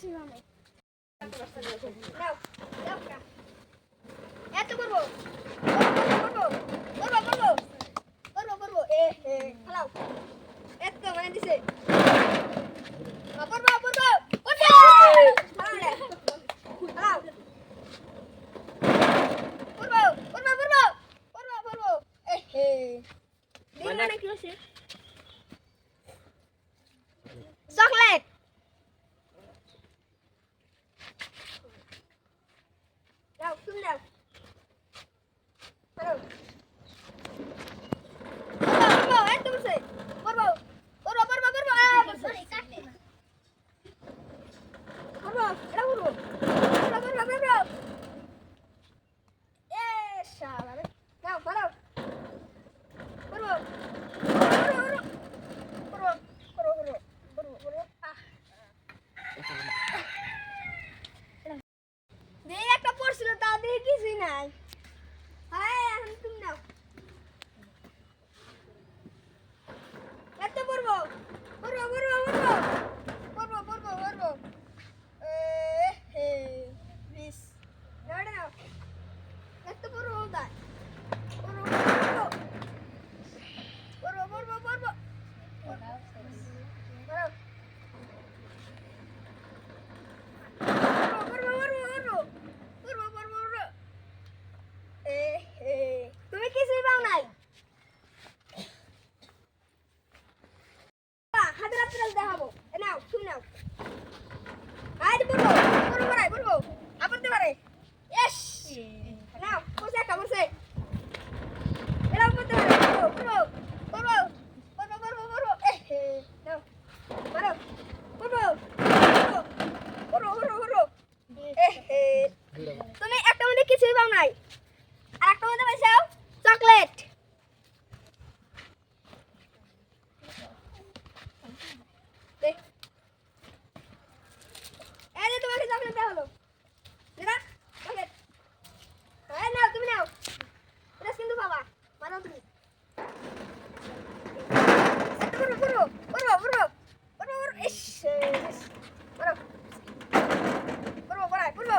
Não, não, não. dobra. Ja to kurwo. Dobra, kurwo. Dobra, kurwo. একটা পড়ছিল তা দিয়ে কিছুই নাই। হ্যাঁ এখন তুমি নাও। চকলেট। তোমাকে নাও তুমি নাও। এটা কিন্তু বাবা বানাও তুমি। করো।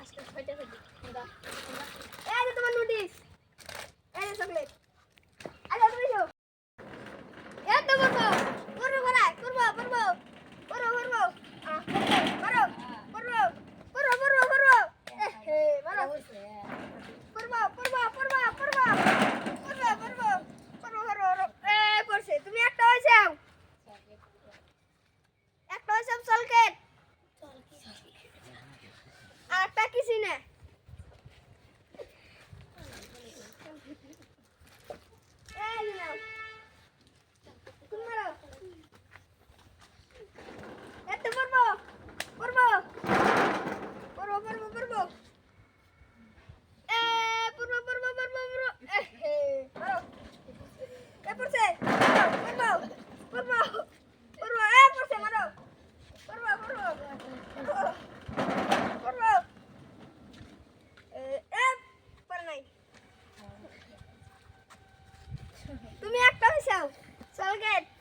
acho que vai ter Não dá. So, so good.